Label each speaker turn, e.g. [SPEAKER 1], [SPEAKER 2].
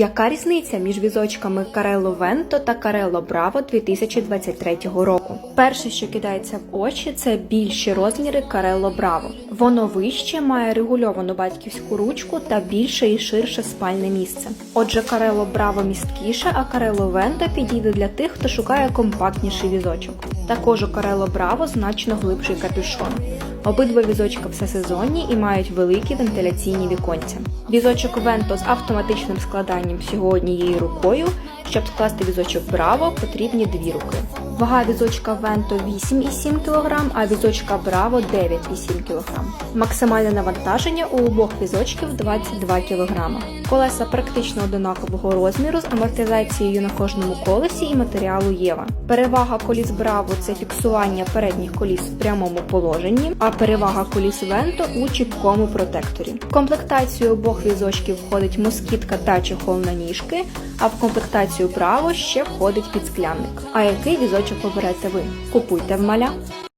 [SPEAKER 1] Яка різниця між візочками Carello Vento та Carello Bravo 2023 року? Перше, що кидається в очі, це більші розміри Carello Bravo. Воно вище має регульовану батьківську ручку та більше і ширше спальне місце. Отже, Carello Bravo місткіше, а Carello Vento підійде для тих, хто шукає компактніший візочок. Також у Carello Bravo значно глибший капюшон. Обидва візочка всесезонні і мають великі вентиляційні віконця. Візочок Венто з автоматичним складанням всього однією рукою. Щоб скласти візочок Браво, потрібні дві руки. Вага візочка Венто 8,7 кг, а візочка Браво 9,7 кг. Максимальне навантаження у обох візочків 22 кг. Колеса практично одинакового розміру з амортизацією на кожному колесі і матеріалу Єва. Перевага коліс Браво це фіксування передніх коліс в прямому положенні, а перевага коліс Венто у чіпкому протекторі. В комплектацію обох візочків входить москітка та чехол на ніжки, а в комплектацію Браво ще входить підсклянник. А який візочок оберете ви? Купуйте в маля.